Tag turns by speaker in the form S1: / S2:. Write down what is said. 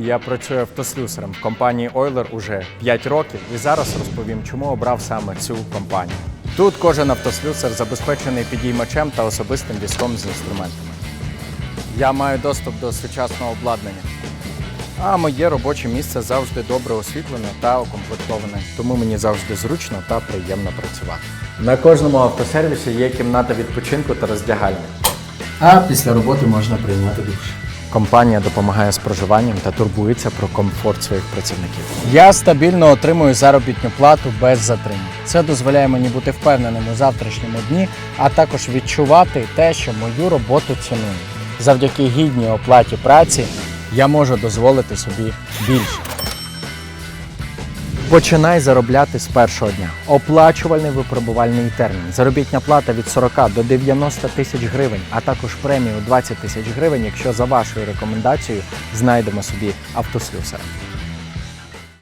S1: і я працюю автослюсарем в компанії Ойлер уже 5 років. І зараз розповім, чому обрав саме цю компанію. Тут кожен автослюсар забезпечений підіймачем та особистим візком з інструментами. Я маю доступ до сучасного обладнання. А моє робоче місце завжди добре освітлене та укомплектоване, тому мені завжди зручно та приємно працювати. На кожному автосервісі є кімната відпочинку та роздягальня.
S2: А після роботи можна прийняти душ.
S1: Компанія допомагає з проживанням та турбується про комфорт своїх працівників. Я стабільно отримую заробітну плату без затримань. Це дозволяє мені бути впевненим у завтрашньому дні, а також відчувати те, що мою роботу цінують. Завдяки гідній оплаті праці я можу дозволити собі більше. Починай заробляти з першого дня. Оплачувальний випробувальний термін. Заробітня плата від 40 до 90 тисяч гривень, а також премію 20 тисяч гривень, якщо за вашою рекомендацією знайдемо собі автослюсара.